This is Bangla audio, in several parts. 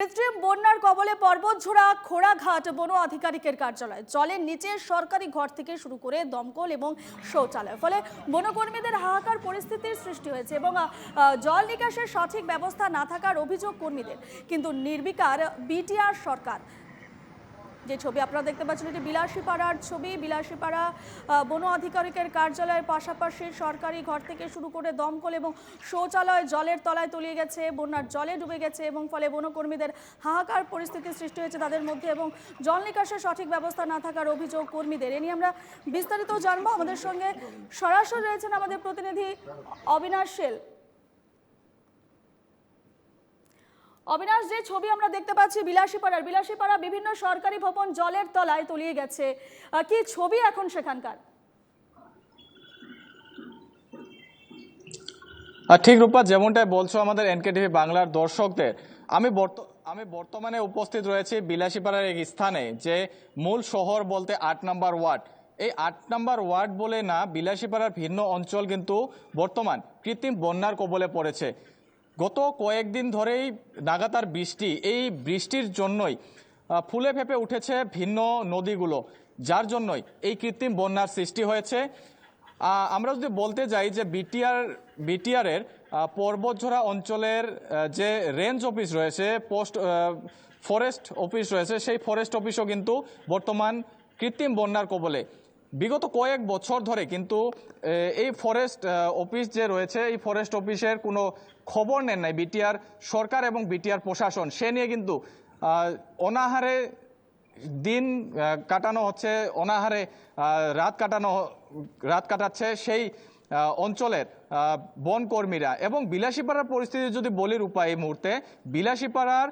কৃত্রিম বন্যার কবলে পর্বতঝোড়া খোড়াঘাট বন আধিকারিকের কার্যালয়। জলের নিচে সরকারি ঘর থেকে শুরু করে দমকল এবং শৌচালয়। ফলে বনকর্মীদের হাহাকার পরিস্থিতির সৃষ্টি হয়েছে এবং জল নিকাশের সঠিক ব্যবস্থা না থাকার অভিযোগ কর্মীদের। কিন্তু নির্বিকার বিটিআর সরকার যে ছবি আপনারা দেখতে পাচ্ছেন, এটি বিলাসীপাড়ার ছবি। বিলাসীপাড়া বন আধিকারিকের কার্যালয়ের পাশাপাশি সরকারি ঘর থেকে শুরু করে দমকল এবং শৌচালয় জলের তলায় তলিয়ে গেছে, বন্যার জলে ডুবে গেছে এবং ফলে বনকর্মীদের হাহাকার পরিস্থিতির সৃষ্টি হয়েছে তাদের মধ্যে এবং জল নিকাশের সঠিক ব্যবস্থা না থাকার অভিযোগ কর্মীদের। এ নিয়ে আমরা বিস্তারিত জানব। আমাদের সঙ্গে সরাসরি রয়েছেন আমাদের প্রতিনিধি অবিনাশ শীল অবিনাশ, যে ছবি আমরা দেখতে পাচ্ছি বিলাসীপাড়ার, বিলাসীপাড়া বিভিন্ন সরকারি ভবন জলের তলায় তলিয়ে গেছে। কি ছবি এখন সেখানকার? ঠিক রূপা, যেমনটাই বলছো আমাদের এনকেটিভি বাংলার দর্শকদের, আমি বর্ত- আমি বর্তমানে উপস্থিত রয়েছি বিলাসীপাড়ার এক স্থানে, যে মূল শহর বলতে আট নম্বর ওয়ার্ড। এই আট নম্বর ওয়ার্ড বলে না, বিলাসীপাড়ার ভিন্ন অঞ্চল কিন্তু বর্তমান কৃত্রিম বন্যার কবলে পড়েছে। গত কয়েকদিন ধরেই নাগাতার বৃষ্টি, এই বৃষ্টির জন্যই ফুলে ফেপে উঠেছে ভিন্ন নদীগুলো, যার জন্যই এই কৃত্রিম বন্যার সৃষ্টি হয়েছে। আমরা যদি বলতে যাই যে বিটিআর, বিটিআরের পর্বতঝরা অঞ্চলের যে রেঞ্জ অফিস রয়েছে পোস্ট ফরেস্ট অফিস রয়েছে, সেই ফরেস্ট অফিসও কিন্তু বর্তমান কৃত্রিম বন্যার কবলে। বিগত কয়েক বছর ধরে কিন্তু এই ফরেস্ট অফিস যে রয়েছে এই ফরেস্ট অফিসের কোনো খবর নেন নাই। বিটিআর সরকার এবং বিটিআর প্রশাসন সে নিয়ে কিন্তু অনাহারে দিন কাটানো হচ্ছে অনাহারে রাত কাটানো রাত কাটাচ্ছে সেই অঞ্চলের আহ, বন কর্মীরা এবং বিলাসীপাড়ার পরিস্থিতি যদি বলি রূপা এই মুহূর্তে বিলাসীপাড়ার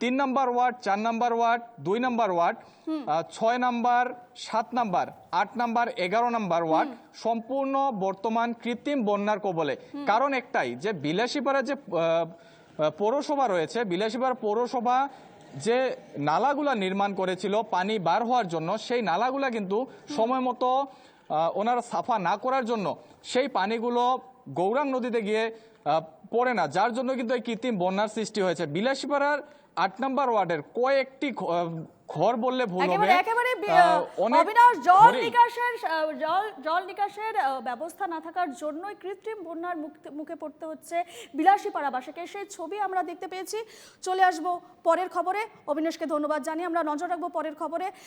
তিন নম্বর ওয়ার্ড চার নম্বর ওয়ার্ড দুই নম্বর ওয়ার্ড ছয় নম্বর সাত নম্বর আট নম্বর এগারো নম্বর ওয়ার্ড সম্পূর্ণ বর্তমান কৃত্রিম বন্যার কবলে। কারণ একটাই যে বিলাসীপাড়া যে পৌরসভা রয়েছে বিলাসীপাড়া পৌরসভা যে নালাগুলা নির্মাণ করেছিল পানি বার হওয়ার জন্য সেই নালাগুলা কিন্তু সময় মতো ওনারা সাফা না করার জন্য সেই পানিগুলো গৌরাং নদীতে গিয়ে পড়ে না। যার জন্য কিন্তু এই কৃত্রিম বন্যার সৃষ্টি হয়েছে। বিলাসীপাড়ার আট নম্বর ওয়ার্ডের কয়েকটি ঘর বললে ভুল হবে। একেবারে অবিনাশ জল নিকাশের জল জল নিকাশের ব্যবস্থা না থাকার জন্যই কৃত্রিম বন্যার মুখ- মুখে পড়তে হচ্ছে বিলাসী পাড়াবাসীকে সেই ছবি আমরা দেখতে পেয়েছি। চলে আসব পরের খবরে। অবিনাশকে ধন্যবাদ জানিয়ে আমরা নজর রাখব পরের খবরে।